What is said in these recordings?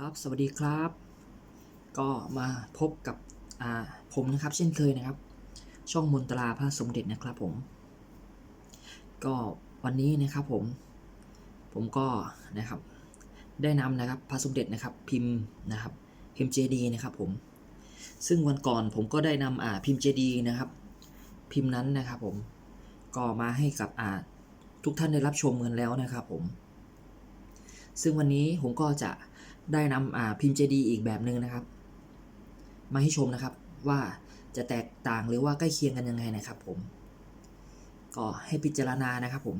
ครับสวัสดีครับ ก็มาพบกับผมนะครับ เช่นเคยนะครับ ช่องมนตราพระสมเด็จนะครับผม ก็วันนี้นะครับผม ผมก็นะครับ ได้นำนะครับพระสมเด็จนะครับ พิมพ์นะครับ พิมพ์เจดีนะครับผม ซึ่งวันก่อนผมก็ได้นำอ่าพิมพ์เจดีนะครับ พิมพ์นั้นนะครับผม ก็มาให้กับอ่าทุกท่านได้รับชมกันแล้วนะครับผม ซึ่งวันนี้ผมก็จะ ได้นำพิมพ์เจดีอีกแบบหนึ่งนะครับ มาให้ชมนะครับว่าจะแตกต่างหรือว่าใกล้เคียงกันยังไงนะครับ ผม ก็ให้พิจารณานะครับ ผม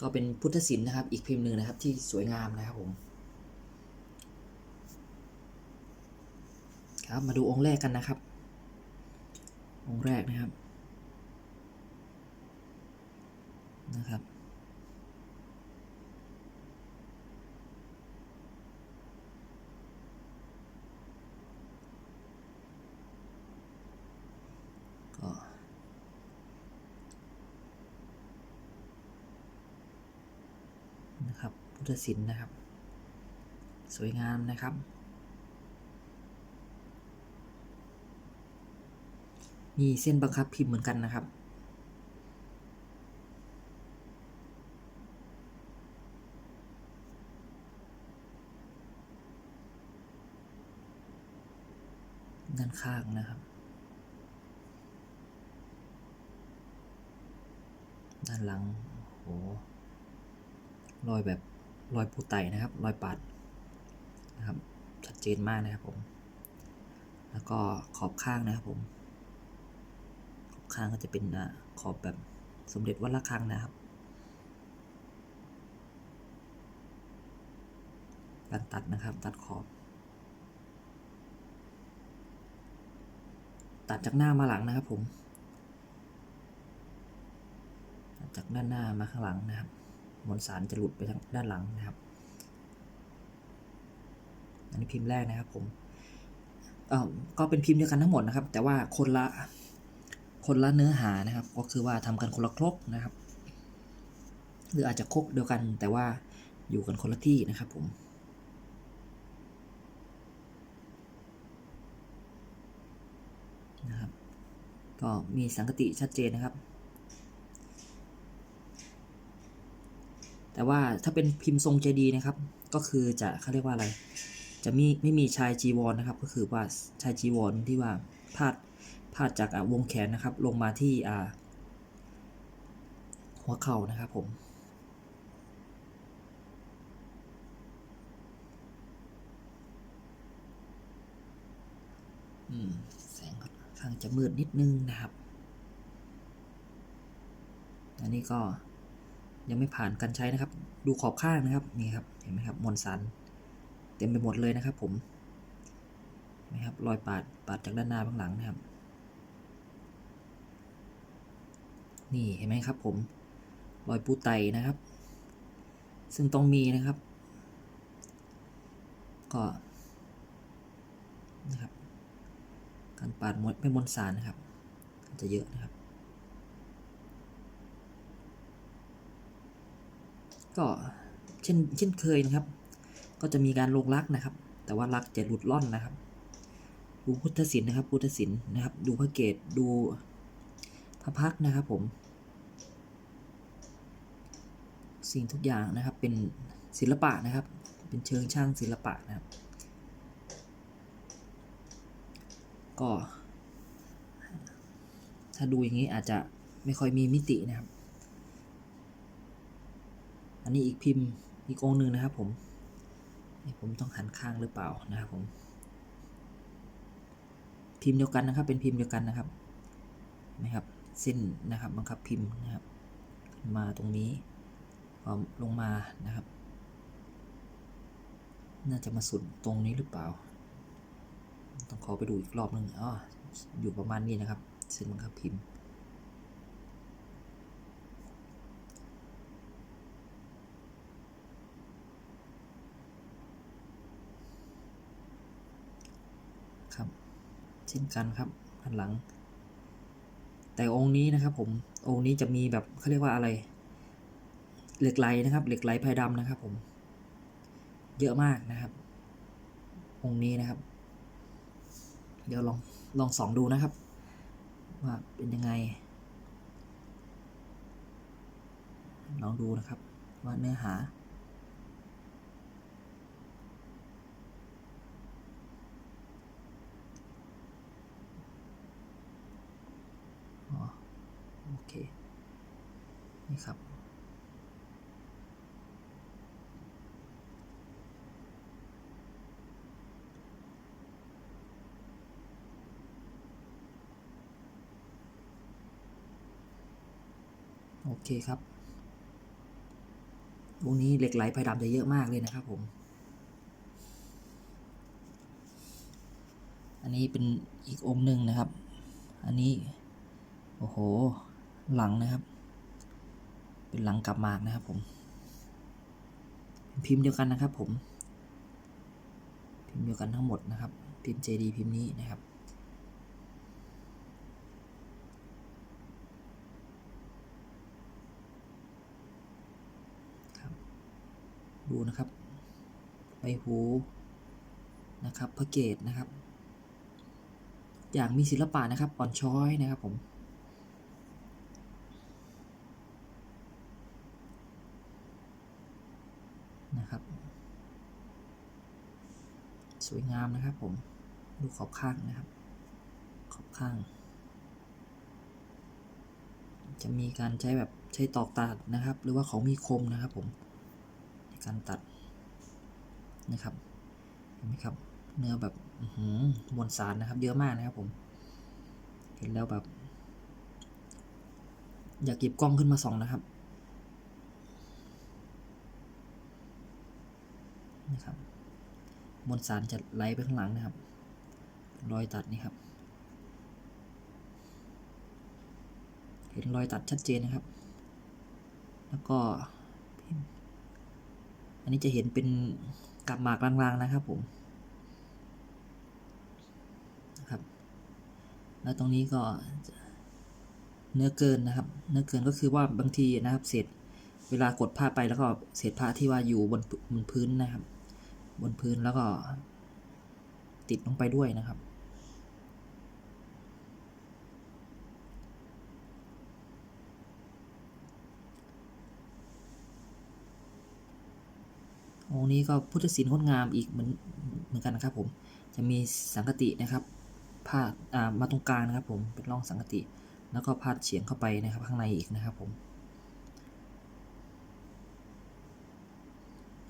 ก็เป็นพุทธศิลป์นะครับ อีกพิมพ์หนึ่งนะครับ ที่สวยงามนะครับผม ครับมาดูองค์แรกกันนะครับ องค์แรกนะครับนะครับ นะครับ พุทธศิลป์นะครับ สวยงามนะครับ มีเส้นบังคับพิมพ์เหมือนกันนะครับด้านข้างนะครับ ด้านหลังโอ้โหรอยแบบรอยปูไตนะครับรอยปาดนะครับชัดเจนมากนะครับผม แล้วก็ขอบข้างนะครับผม ขอบข้างก็จะเป็นอ่าขอบแบบสมเด็จวัดระฆังนะครับการตัดนะครับตัดขอบ ตัดจากหน้ามาหลังนะครับผม จากด้านหน้ามาข้างหลังนะครับ มวลสารจะหลุดไปทางด้านหลังนะครับ อันนี้พิมพ์แรกนะครับผมเอ่อก็เป็นพิมพ์เดียวกันทั้งหมดนะครับ แต่ว่าคนละคนละเนื้อหานะครับ ก็คือว่าทำกันคนละครกนะครับ หรืออาจจะครกเดียวกัน แต่ว่าอยู่กันคนละที่นะครับผมนะครับ ก็มีสังกติชัดเจนนะครับ แต่ว่าถ้าเป็นพิมพ์ทรงเจดีนะครับ ก็คือจะเขาเรียกว่าอะไร จะมีไม่มีชายจีวรนะครับ ก็คือว่าชายจีวรที่ว่าพาดพาดจากอ่าวงแขนนะครับ ลงมาที่อ่าหัวเข่านะครับผมอืมแสงค่อนข้างจะมืดนิดนึงนะครับ อันนี้ก็ ยังไม่ผ่านการใช้นะครับ ดูขอบข้างนะครับนี่ครับเห็นไหมครับมวลสารเต็มไปหมดเลยนะครับ ผมเห็นไหมครับรอยปาดปาดจากด้านหน้าข้างหลังนะครับ นี่เห็นไหมครับ ผมรอยปูไตนะครับ ซึ่งต้องมีนะครับ ก็นะครับการปาดมดไม่มวลสารนะครับ จะเยอะนะครับ ก็เช่นเช่นเคยนะครับ ก็จะมีการลงรักนะครับ แต่ว่ารักจะหลุดล่อนนะครับ ดูพุทธศิลป์นะครับ พุทธศิลป์นะครับ ดูพระเกตดูพระพักนะครับผม สิ่งทุกอย่างนะครับเป็นศิลปะนะครับ เป็นเชิงช่างศิลปะนะครับ ก็ ถ้าดูอย่างนี้อาจจะไม่ค่อยมีมิตินะครับ อันนี้อีกพิมพ์อีกองหนึ่งนะครับผมนี่ผมต้องหันข้างหรือเปล่านะครับผม พิมพ์เดียวกันนะครับ เป็นพิมพ์เดียวกันนะครับนะครับ เส้นนะครับบังคับพิมพ์นะครับ มาตรงนี้พอลงมานะครับ น่าจะมาสุดตรงนี้หรือเปล่า ต้องขอไปดูอีกรอบหนึ่งอ๋ออยู่ประมาณนี้นะครับ เส้นบังคับพิมพ์ เช่นกันครับด้านหลัง แต่องค์นี้นะครับผมองค์นี้จะมีแบบเขาเรียกว่าอะไร เหล็กไหลนะครับ เหล็กไหลภายดำนะครับ ผม เยอะมากนะครับ องค์นี้นะครับ เดี๋ยวลองลองส่องดูนะครับ ว่าเป็นยังไง ลองดูนะครับ ว่าเนื้อหา อ๋อ โอเค นี่ครับ โอเคครับวงนี้เหล็กไหลไฟดำจะเยอะมากเลยนะครับผม อันนี้เป็นอีกองค์หนึ่งนะครับ อันนี้ โอ้โห หลังนะครับ เป็นหลังกลับมากนะครับผมพิมพ์เดียวกันนะครับผมพิมพ์เดียวกันทั้งหมดนะครับ พิมพ์ JD พิมพ์นี้นะครับดูนะครับใบหูนะครับพระเกตนะครับ อย่างมีศิลปะนะครับอ่อนช้อยนะครับผม นะครับ สวยงามนะครับผม ดูขอบข้างนะครับ ขอบข้าง จะมีการใช้แบบใช้ตอกตัดนะครับ หรือว่าของมีคมนะครับผมในการตัดนะครับเห็นไหมครับ เนื้อแบบหือมวลสารนะครับ เยอะมากนะครับผม เห็นแล้วแบบ อยากเก็บกล้องขึ้นมาส่องนะครับ นะครับ มวลสารจะไหลไปข้างหลังนะครับ รอยตัดนี่ครับ เห็นรอยตัดชัดเจนนะครับ แล้วก็อันนี้จะเห็นเป็นกับหมากลางๆนะครับผมนะครับ แล้วตรงนี้ก็เนื้อเกินนะครับ เนื้อเกินก็คือว่าบางทีนะครับเศษเวลากดผ้าไปแล้วก็เศษผ้าที่ว่าอยู่บนบนพื้นนะครับ บนพื้นแล้วก็ ติดลงไปด้วยนะครับ องค์นี้ก็พุทธศิลป์งดงามอีกเหมือนเหมือนกันนะครับ ผม จะมีสังกตินะครับพาดอ่ามาตรงกลางนะครับ ผมเป็นร่องสังกติ แล้วก็พาดเฉียงเข้าไปนะครับ ข้างในอีกนะครับผม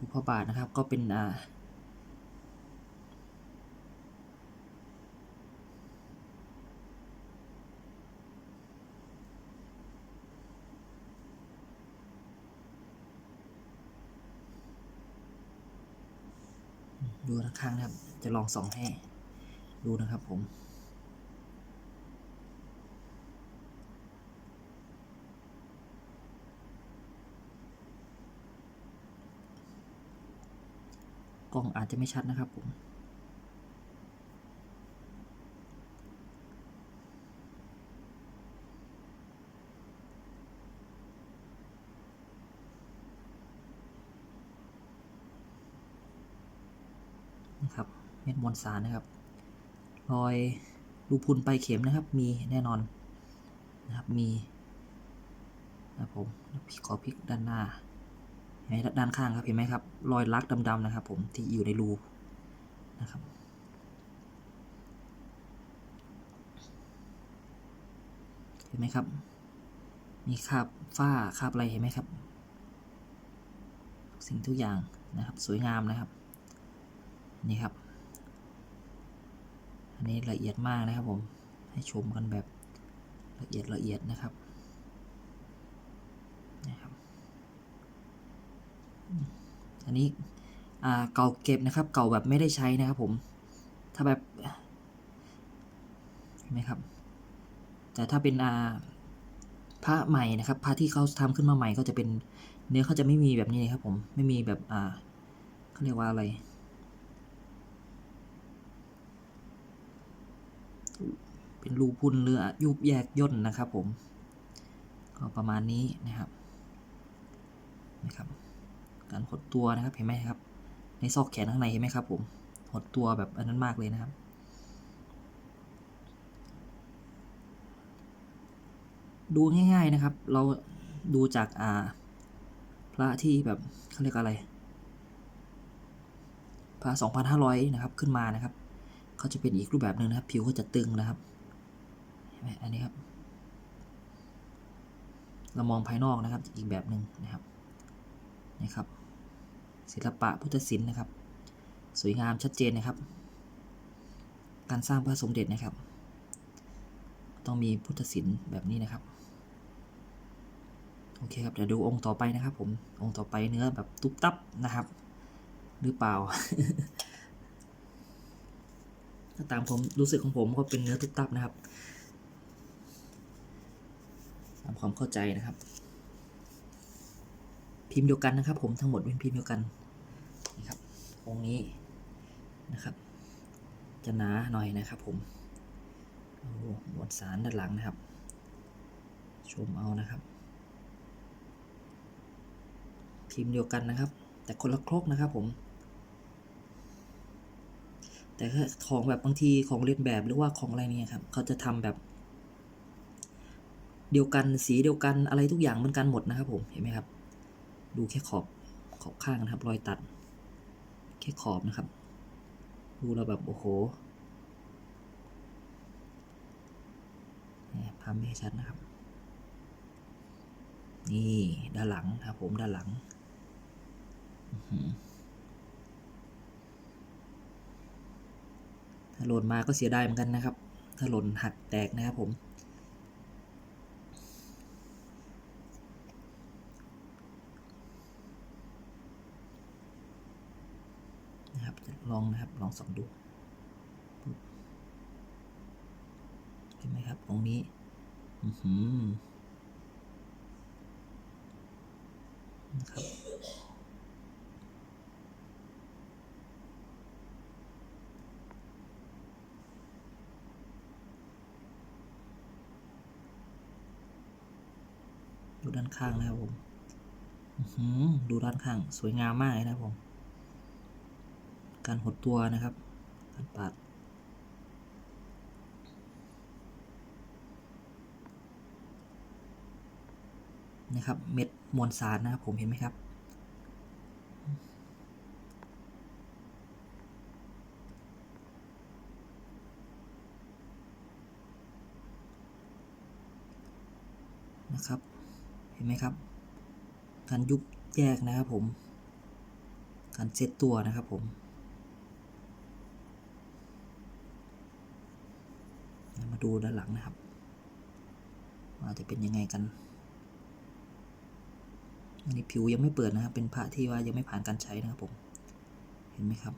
รูปพระบาทนะครับ ก็เป็นอ่าดูข้างๆนะครับ จะลองส่องให้ดูนะครับผม กล้องอาจจะไม่ชัดนะครับผมนะครับเม็ดมวลสารนะครับ รอยรูพุนปลายเข็มนะครับ มีแน่นอนนะครับ มีนะครับผม ขอพลิกด้านหน้า ด้านข้างครับเห็นไหมครับ รอยลักดำๆนะครับ ผมที่อยู่ในรูนะครับเห็นไหมครับ มีคราบฝ้าคราบอะไรเห็นไหมครับ สิ่งทุกอย่างนะครับ สวยงามนะครับ นี่ครับ อันนี้ละเอียดมากนะครับผมให้ชมกันแบบละเอียดละเอียดนะครับนะครับ อันนี้เก่าเก็บนะครับ เก่าแบบไม่ได้ใช้นะครับผม ถ้าแบบเห็นไหมครับ แต่ถ้าเป็นอ่าพระใหม่นะครับพระที่เขาทำขึ้นมาใหม่ก็จะเป็นเนื้อเขาจะไม่มีแบบนี้เลยครับผมไม่มีแบบอ่าเขาเรียกว่าอะไรเป็นรูพุนเรือยุบแยกย่นนะครับผม ก็ประมาณนี้นะครับนะครับ การหดตัวนะครับเห็นไหมครับ ในซอกแขนข้างในเห็นไหมครับ ผมหดตัวแบบอันนั้นมากเลยนะครับ ดูง่าย ๆนะครับ เราดูจากอ่าพระที่แบบเขาเรียกอะไรพระ2,500 นะครับขึ้นมานะครับเขาจะเป็นอีกรูปแบบหนึ่งนะครับ ผิวก็จะตึงนะครับเห็นไหมอันนี้ครับ เรามองภายนอกนะครับ อีกแบบหนึ่งนะครับนี่ครับ ศิลปะพุทธศิลป์นะครับ สวยงามชัดเจนนะครับ การสร้างพระสมเด็จนะครับ ต้องมีพุทธศิลป์แบบนี้นะครับโอเคครับเดี๋ยวดูองค์ต่อไปนะครับผมองค์ต่อไปเนื้อแบบตุ๊บตับนะครับ หรือเปล่าถ้าตามผมรู้สึกของผมก็เป็นเนื้อตุ๊บตับนะครับตามความเข้าใจนะครับ พิมพ์เดียวกันนะครับ ผมทั้งหมดเป็นพิมพ์เดียวกัน องค์นี้นะครับ จะหนาหน่อยนะครับผมหมวดสารด้านหลังนะครับ ชมเอานะครับ พิมพ์เดียวกันนะครับ แต่คนละครกนะครับผม แต่ของแบบบางทีของเลียนแบบหรือว่าของอะไรเนี่ยครับเขาจะทำแบบเดียวกันสีเดียวกันอะไรทุกอย่างเหมือนกันหมดนะครับผมเห็นไหมครับ ดูแค่ขอบขอบข้างนะครับ รอยตัด แค่ขอบนะครับ ดูแล้วแบบ โอ้โหภาพไม่ชัดนะครับ นี่ด้านหลังนะครับผมด้านหลังถ้าหล่นมาก็เสียดายเหมือนกันนะครับ ถ้าหล่นหักแตกนะครับผม นะครับ ลองนะครับ ลองส่องดูเห็นไหมครับ ตรงนี้ อือหือครับดูด้านข้างนะครับผมดูด้านข้าง สวยงามมากเลยนะครับผม การหดตัวนะครับการปาดนะครับ เม็ดมวลสารนะครับผมเห็นไหมครับ นะครับ เห็นไหมครับ การยุบแยกนะครับผม การเซตตัวนะครับผม มาดูด้านหลังนะครับ ว่าจะเป็นยังไงกัน อันนี้ผิวยังไม่เปิดนะครับ เป็นพระที่ว่ายังไม่ผ่านการใช้นะครับผม เห็นไหมครับ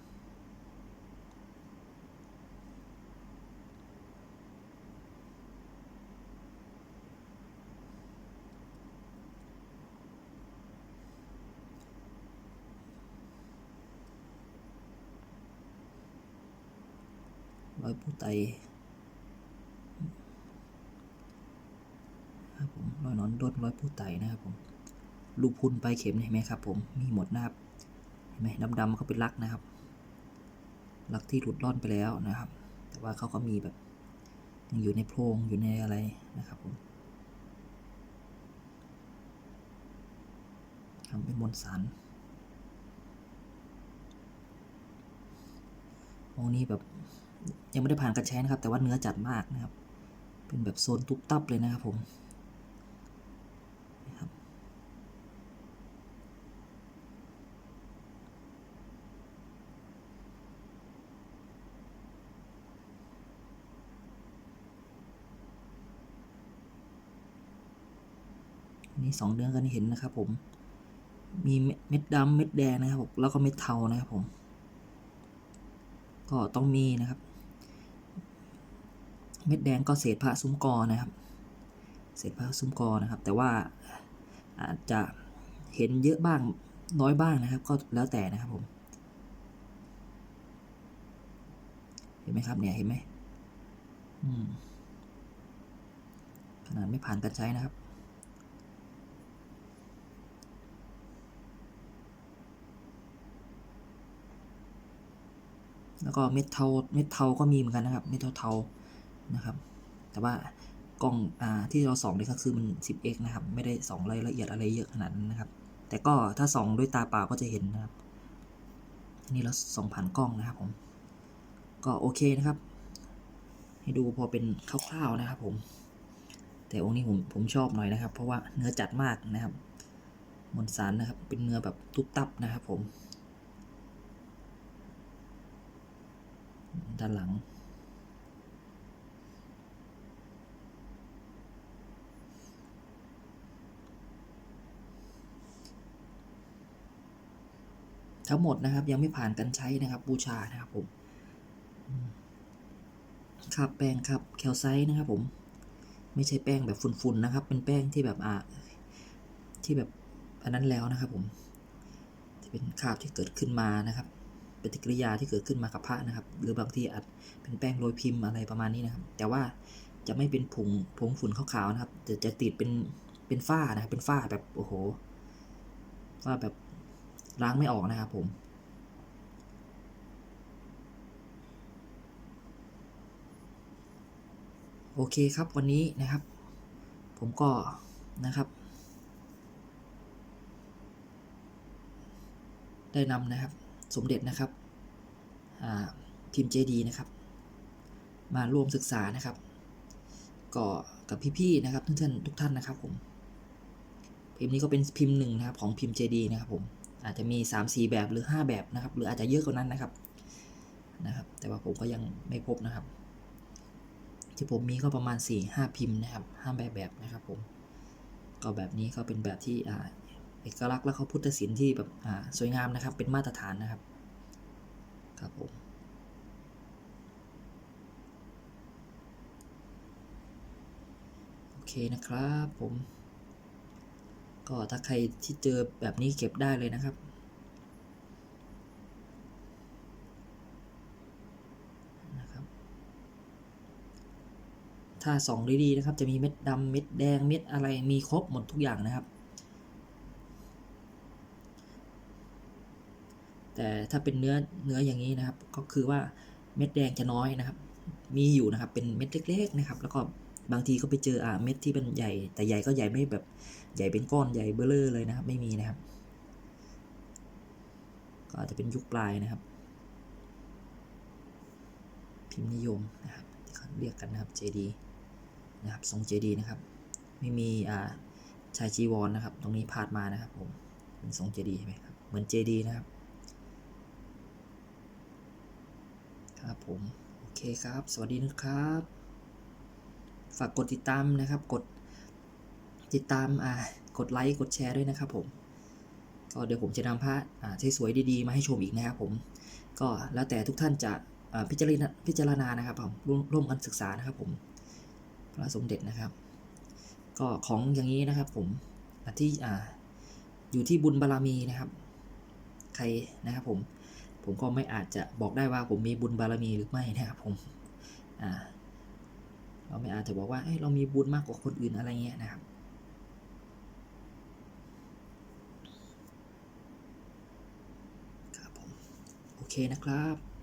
รอยผู้ไตครับ รอยหนอนด้อยผู้ไต่นะครับผมลูกพุนปลายเข็มเห็นไหมครับ ผมมีหมดนะครับเห็นไหมดำๆเขาเป็นลักนะครับลักที่หลุดร่อนไปแล้วนะครับ แต่ว่าเขาก็มีแบบยังอยู่ในโพรงอยู่ในอะไรนะครับผมทำเป็นมวลสารองนี้แบบยังไม่ได้ผ่านการใช้นะครับ แต่ว่าเนื้อจัดมากนะครับ เป็นแบบโซนตุ๊บตับเลยนะครับผมนะครับ อันนี้ สองเนื้อกันเห็นนะครับ ผม มีเม็ดดำเม็ดแดงนะครับผมแล้วก็เม็ดเทานะครับผม ก็ต้องมีนะครับ เม็ดแดงก็เศษพระซุ้มกอนะครับ เศษพระซุ้มกอนะครับ แต่ว่าอาจจะเห็นเยอะบ้างน้อยบ้างนะครับ ก็แล้วแต่นะครับผม เห็นไหมครับเนี่ยเห็นไหมมขนาดไม่ผ่านการใช้นะครับ แล้วก็เม็ดเทาเม็ดเทาก็มีเหมือนกันนะครับเม็ดเทาเทานะครับ แต่ว่ากล้องอ่าที่เราส่องนี่ก็คือมัน 10x นะครับ ไม่ได้ส่องรายละเอียดอะไรเยอะขนาดนั้นนะครับ แต่ก็ถ้าส่องด้วยตาเปล่าก็จะเห็นนะครับอันนี้เราส่องผ่านกล้องนะครับผมก็โอเคนะครับ ให้ดูพอเป็นคร่าวๆนะครับ ผม แต่องค์นี้ผมผมชอบหน่อยนะครับ เพราะว่าเนื้อจัดมากนะครับมวลสารนะครับ เป็นเนื้อแบบตุบตับนะครับ ผม ด้านหลัง ทั้งหมดนะครับยังไม่ผ่านการใช้นะครับ บูชานะครับผมอืมครับแป้งครับแคลไซต์นะครับผม ไม่ใช่แป้งแบบฝุ่นๆนะครับ เป็นแป้งที่แบบอ่าที่แบบอันนั้นแล้วนะครับผมที่เป็นคราบที่เกิดขึ้นมานะครับ ปฏิกิริยาที่เกิดขึ้นมากับพระนะครับ หรือบางทีอาจเป็นแป้งโรยพิมพ์อะไรประมาณนี้นะครับ แต่ว่าจะไม่เป็นผงผงฝุ่นขาวๆนะครับจะจะติดเป็นเป็นฝ้านะครับเป็นฝ้าแบบโอ้โหฝ้าแบบล้างไม่ออกนะครับผมโอเคครับวันนี้นะครับ ผมก็นะครับ ได้นำนะครับ สมเด็จนะครับอ่าพิมพ์เจดีนะครับ มาร่วมศึกษานะครับก็กับพี่ๆนะครับทุกท่านทุกท่านนะครับผมพิมพ์นี้ก็เป็นพิมพ์หนึ่งนะครับของพิมพ์เจดีนะครับผมอาจจะมี 3 4 แบบหรือ 5 แบบนะครับ หรืออาจจะเยอะกว่านั้นนะครับนะครับ แต่ว่าผมก็ยังไม่พบนะครับ ที่ผมมีก็ประมาณ 4 5 พิมพ์นะครับ5แบบแบบนะครับผมก็แบบนี้ก็เป็นแบบที่อ่า เอกลักษณ์และเขาพุทธศิลป์ที่แบบสวยงามนะครับ เป็นมาตรฐานนะครับ ครับผมโอเคนะครับผม ก็ถ้าใครที่เจอแบบนี้เก็บได้เลยนะครับนะครับถ้าส่องดีๆนะครับ จะมีเม็ดดำเม็ดแดงเม็ดอะไรมีครบหมดทุกอย่างนะครับ แต่ถ้าเป็นเนื้อเนื้ออย่างนี้นะครับ ก็คือว่าเม็ดแดงจะน้อยนะครับ มีอยู่นะครับเป็นเม็ดเล็กๆนะครับ แล้วก็บางทีก็ไปเจออ่าเม็ดที่เป็นใหญ่ แต่ใหญ่ก็ใหญ่ไม่แบบใหญ่เป็นก้อนใหญ่เบ้อเลอเลยนะครับ ไม่มีนะครับ ก็อาจจะเป็นยุคปลายนะครับ พิมพ์นิยมนะครับที่เขาเรียกกันนะครับ JD นะครับทรง JD นะครับ ไม่มีอ่าชายจีวรนะครับ ตรงนี้พาดมานะครับผมเป็นทรง JD ใช่ไหมครับเหมือน JD นะครับ ครับผม โอเคครับ สวัสดีนะครับ ฝากกดติดตามนะครับ กดติดตามอ่ากดไลค์ กดแชร์ด้วยนะครับผม ก็เดี๋ยวผมจะนำพระอ่าสวยๆดีๆ มาให้ชมอีกนะครับผม ก็แล้วแต่ทุกท่านจะอ่าพิจารณาพิจารณานะครับผมร่วมร่วมกันศึกษานะครับผมพระสมเด็จนะครับ ก็ของอย่างนี้นะครับผมที่อ่าอยู่ที่บุญบารมีนะครับ ใครนะครับผม ผมก็ไม่อาจจะบอกได้ว่าผมมีบุญบารมีหรือไม่นะครับผมอ่าเราไม่อาจจะบอกว่าเอ้ยเรามีบุญมากกว่าคนอื่นอะไรเงี้ยนะครับครับผมโอเคนะครับ